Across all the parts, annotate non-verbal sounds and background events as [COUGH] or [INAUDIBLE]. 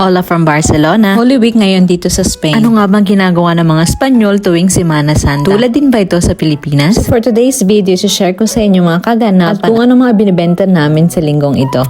Ola from Barcelona. Holy Week ngayon dito sa Spain. Ano nga bang ginagawa ng mga Espanyol tuwing Semana Santa? Tulad din ba ito sa Pilipinas? For today's video, share ko sa inyo mga kaganapan at kung ano mga binibenta namin sa linggong ito.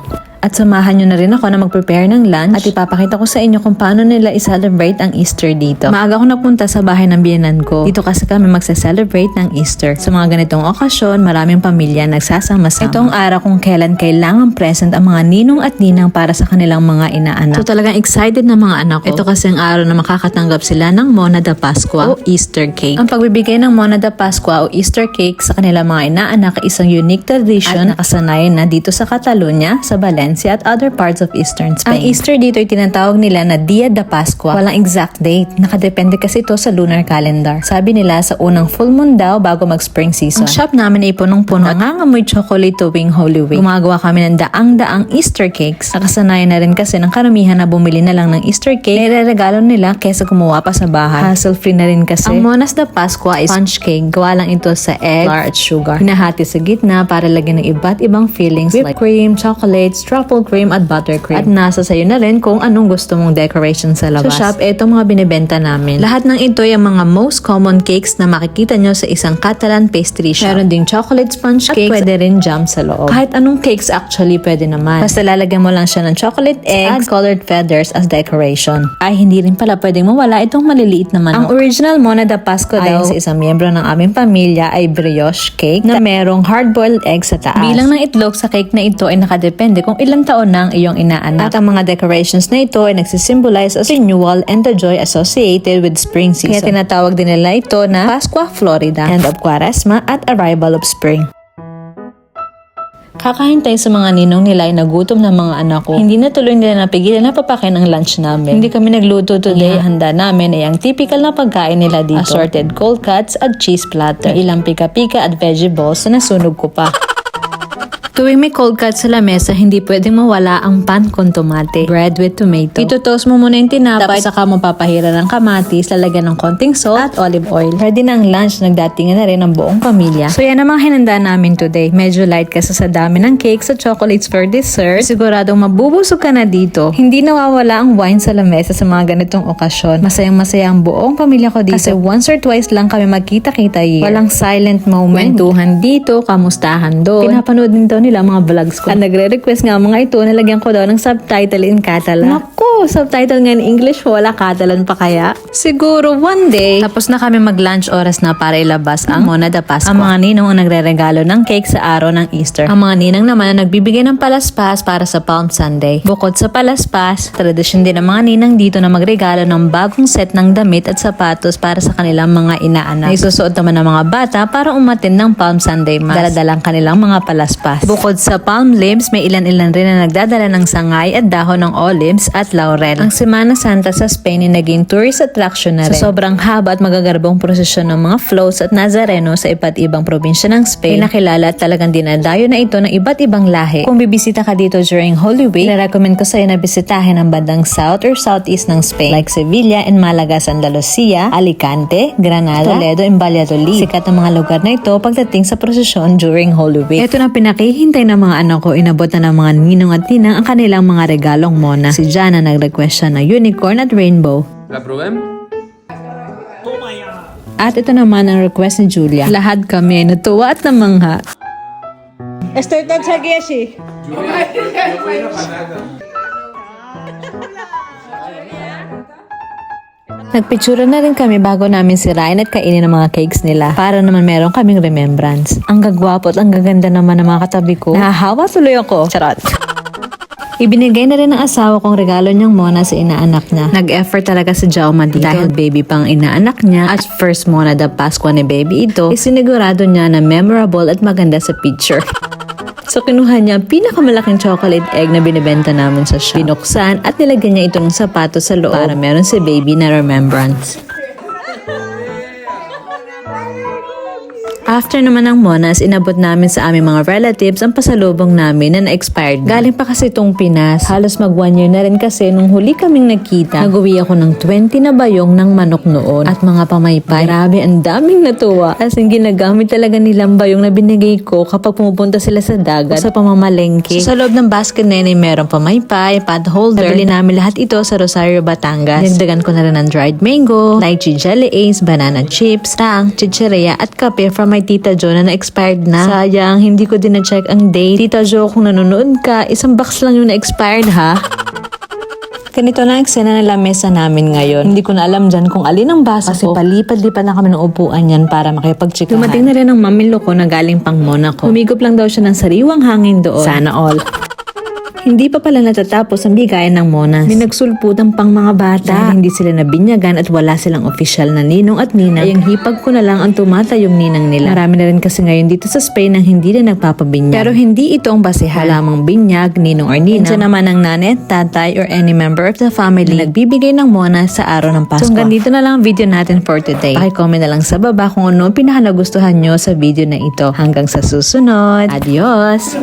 At samahan nyo na rin ako na mag-prepare ng lunch at ipapakita ko sa inyo kung paano nila i-celebrate ang Easter dito. Maaga ako nagpunta sa bahay ng biyanan ko. Dito kasi kami magsa-celebrate ng Easter. Sa mga ganitong okasyon, maraming pamilya nagsasama-sama. Ito ang araw kung kailan kailangan present ang mga ninong at ninang para sa kanilang mga inaanak. So talagang excited na mga anak ko. Ito kasi ang araw na makakatanggap sila ng Mona de Pascua o Easter cake. Ang pagbibigay ng Mona de Pascua o Easter cake sa kanilang mga inaanak ay isang unique tradition at nakasanayan na dito sa Catalonia, sa Valencia at other parts of eastern Spain. Ang Easter dito ay tinatawag nila na Dia de Pascua. Walang exact date. Nakadepende kasi ito sa lunar calendar. Sabi nila sa unang full moon daw bago mag-spring season. Ang shop namin ay punong-puno. Nangangamoy chocolate tuwing Holy Week. Gumagawa kami ng daang-daang Easter cakes. Nakasanayan na rin kasi ng karamihan na bumili na lang ng Easter cake. Nireregalo nila kesa gumawa pa sa bahay. Hassle-free na rin kasi. Ang Monas de Pascua is sponge cake. Gawa lang ito sa egg, flour at sugar. Hinahati sa gitna para lagyan ng iba't ibang fillings like cream, chocolate, truffle cream at buttercream. At nasa sayo na rin kung anong gusto mong decoration sa labas. Sa shop, ito mga binibenta namin. Lahat ng ito ay ang mga most common cakes na makikita nyo sa isang Catalan pastry shop. Meron ding chocolate sponge cakes at pwede rin jam sa loob. Kahit anong cakes actually pwede naman. Basta lalagyan mo lang siya ng chocolate eggs, at colored feathers as decoration. Ay, hindi rin pala pwedeng mawala itong maliliit na manok. Ang original Mona de Pascua daw sa isang miyembro ng aming pamilya ay brioche cake na merong hard-boiled egg sa taas. Bilang ng itlog sa cake na ito ay nakadepende kung ilang taon na ang iyong inaanak. At ang mga decorations na ito ay nagsisimbolize as renewal and the joy associated with spring season. Kaya tinatawag din nila ito na Pascua Florida, end of Quaresma at arrival of spring. Kakahintay sa mga ninong nila ay nagutom ng mga anak ko. Hindi na tuloy nila napigilan na papakin ang lunch namin. Hindi kami nagluto today. Ang handa namin ay ang typical na pagkain nila dito. Assorted cold cuts at cheese platter. May ilang pika-pika at veggie balls na nasunog ko pa. [LAUGHS] Tuwing may cold cuts sa lamesa, hindi pwedeng mawala ang pan con tomate. Bread with tomato. Ito-toast mo muna yung tinapay, tapos saka mo papahira ng kamatis, lalagyan ng konting salt at olive oil. Ready ang lunch, nagdatingan na rin ang buong pamilya. So yan ang mga hinanda namin today. Medyo light kasi sa dami ng cakes at chocolates for dessert. Siguradong mabubusog ka na dito. Hindi nawawala ang wine sa lamesa sa mga ganitong okasyon. Masayang masaya ang buong pamilya ko dito. Kasi once or twice lang kami magkita-kita year. Walang silent moment. Kwentuhan dito, kamustahan doon. Pinapanood din daw nila mga vlogs ko. At nagre-request nga mga ito, nalagyan ko daw ng subtitle in Catalan. Naku, subtitle nga in English, wala Catalan pa kaya? Siguro one day, tapos na kami mag-lunch oras na para ilabas ang Mona de Pascua. Ang mga ninong ang nagre-regalo ng cake sa araw ng Easter. Ang mga ninang naman ang nagbibigay ng palaspas para sa Palm Sunday. Bukod sa palaspas, tradisyon din ng mga ninang dito na magregalo ng bagong set ng damit at sapatos para sa kanilang mga inaanak. Isusuot naman ng mga bata para umatin ng Palm Sunday Mass. Daladalang kanilang mga palaspas. Bukod sa palm leaves, may ilan-ilan rin na nagdadala ng sangay at dahon ng olives at laurel. Ang Semana Santa sa Spain ay naging tourist attraction na rin. Sa sobrang haba at magagarbong prosesyon ng mga floats at nazareno sa iba't ibang probinsya ng Spain, ay nakilala at talagang dinadayo na ito ng iba't ibang lahi. Kung bibisita ka dito during Holy Week, recommend ko sa'yo na bisitahin ang bandang south or southeast ng Spain like Sevilla and Malaga, San Andalusia, Alicante, Granada, Toledo, and Valladolid. Sikat ang mga lugar na ito pagdating sa prosesyon during Holy Week. Ito na pinakihintay ng mga anak ko, inabot na ng mga ninong at tinang ang kanilang mga regalong mona. Si Jana nag-request siya ng unicorn at rainbow. ¿La probem? At ito naman ang request ni Julia. Lahat kami natuwa at namangha. Estoy tan sagieshi. Nagpitsura na rin kami bago namin sirain at kainin ang mga cakes nila para naman meron kaming remembrance. Ang gagwapo at ang gaganda naman ng mga katabi ko. Nahahawa tuloy ako. Charot. [LAUGHS] Ibinigay na rin ng asawa kong regalo niyang Mona sa inaanak niya. Nag-effort talaga si Jauma dito. Dahil baby pang inaanak niya at first Mona de Pascua ni baby ito, isinigurado niya na memorable at maganda sa picture. [LAUGHS] So kinuha niya ang pinakamalaking chocolate egg na binibenta namin sa shop. Binuksan at nilagyan niya ito ng sapatos sa loob para meron si baby na remembrance. After naman ng Monas, inabot namin sa aming mga relatives ang pasalubong namin na na-expired na. Galing pa kasi itong Pinas. Halos mag one year na rin kasi nung huli kaming nagkita. Nag-uwi ako ng 20 na bayong ng manok noon at mga pamaypay. Grabe, ang daming natuwa. As in, ginagamit talaga nilang bayong na binigay ko kapag pumupunta sila sa dagat o sa pamamalengke. So, sa loob ng basket na yun ay meron pamaypay, pad holder. Nabili namin lahat ito sa Rosario, Batangas. Dinagdagan ko na rin ng dried mango, lychee jelly ace, banana chips, tang, chicheria at kape from my tita Jo na na-expired na. Sayang, hindi ko din na-check ang date. Tita Jo, kung nanonood ka, isang box lang yung na-expired ha. [LAUGHS] Ganito na ang eksena ng lamesa namin ngayon. Hindi ko na alam dyan kung alin ang baso Kasi palipad-lipad na kami ng upuan yan para makipagchikahan. Dumating na rin ang mamilo ko na galing pang Monaco. Humigop lang daw siya ng sariwang hangin doon. Sana all. [LAUGHS] Hindi pa pala natatapos ang bigayan ng Monas. May nagsulputan pang mga bata. Dahil hindi sila nabinyagan at wala silang official na ninong at ninang. Ay ang hipag ko na lang ang tumatayong ninang nila. Marami na rin kasi ngayon dito sa Spain ang hindi na nagpapabinyag. Pero hindi ito ang basehan. Wala mang binyag, ninong or ninang. Diyan naman ang nanay, tatay, or any member of the family na nagbibigay ng Monas sa araw ng Pasko. So hanggang dito na lang ang video natin for today. Pakicomment na lang sa baba kung ano ang pinaka nagustuhan nyo sa video na ito. Hanggang sa susunod. Adios!